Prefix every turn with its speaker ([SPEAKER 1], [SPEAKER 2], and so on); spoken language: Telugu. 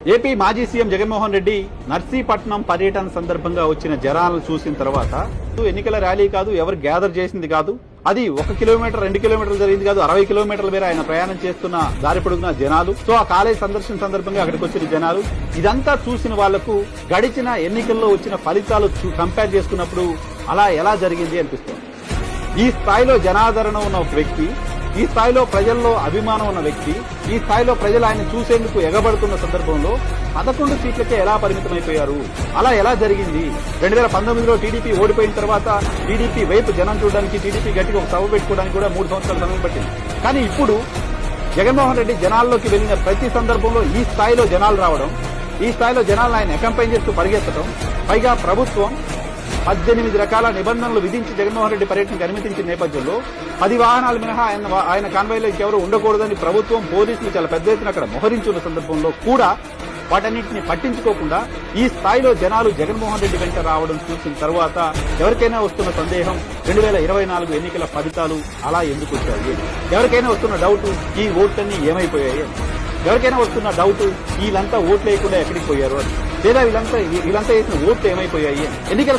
[SPEAKER 1] ఏపీ మాజీ సీఎం జగన్మోహన్ రెడ్డి నర్సీపట్నం పర్యటన సందర్భంగా వచ్చిన జనాలను చూసిన తర్వాత ఎన్నికల ర్యాలీ కాదు ఎవరు గ్యాదర్ చేసింది కాదు. అది ఒక కిలోమీటర్ రెండు కిలోమీటర్లు జరిగింది కాదు అరవై కిలోమీటర్ల మేర ఆయన ప్రయాణం చేస్తున్న దారి పొడుగున జనాలు. సో ఆ కాలేజ్ సందర్శన సందర్భంగా అక్కడికి వచ్చిన జనాలు ఇదంతా చూసిన వాళ్ళకు గడిచిన ఎన్నికల్లో వచ్చిన ఫలితాలు కంపేర్ చేసుకున్నప్పుడు అలా ఎలా జరిగింది అనిపిస్తుంది. ఈ స్థాయిలో జనాదరణ ఉన్న ఒక వ్యక్తి ఈ స్థాయిలో ప్రజల్లో అభిమానం ఉన్న వ్యక్తి ఈ స్థాయిలో ప్రజలు ఆయన చూసేందుకు ఎగబడుతున్న సందర్భంలో పదకొండు సీట్లకే ఎలా పరిమితమైపోయారు? అలా ఎలా జరిగింది? రెండు వేల పంతొమ్మిదిలో టీడీపీ ఓడిపోయిన తర్వాత టీడీపీ వైపు జనం చూడడానికి టీడీపీ గట్టిగా ఒక సభ పెట్టుకోవడానికి కూడా మూడు సంవత్సరాల సమయం పట్టింది. కానీ ఇప్పుడు జగన్మోహన్ రెడ్డి జనాల్లోకి వెళ్ళిన ప్రతి సందర్భంలో ఈ స్థాయిలో జనాలు రావడం ఈ స్థాయిలో జనాలను ఆయన అకంపైన్ చేస్తూ పరిగెత్తడం పైగా ప్రభుత్వం పద్దెనిమిది రకాల నిబంధనలు విధించి జగన్మోహన్ రెడ్డి పర్యటనకు అనుమతించిన నేపథ్యంలో పది వాహనాలు మినహా ఆయన ఆయన కాన్వాయ్లో ఇంకెవరు ఉండకూడదని ప్రభుత్వం పోలీసులు చాలా పెద్ద ఎత్తున అక్కడ మోహరించున్న సందర్భంలో కూడా వాటన్నింటిని పట్టించుకోకుండా ఈ స్థాయిలో జనాలు జగన్మోహన్ రెడ్డి వెంట రావడం చూసిన తర్వాత ఎవరికైనా వస్తున్న సందేహం రెండు వేల ఇరవై నాలుగు ఎన్నికల ఫలితాలు అలా ఎందుకు వచ్చాయి? ఎవరికైనా వస్తున్న డౌట్ ఈ ఓట్లన్నీ ఏమైపోయాయి? ఎవరికైనా వస్తున్న డౌట్ వీళ్ళంతా ఓట్లు వేయకుండా ఎక్కడికి పోయారు? అని లేదా వీళ్ళంతా వీళ్ళంతా వేసిన ఓట్లు ఏమైపోయాయి? ఎన్నికల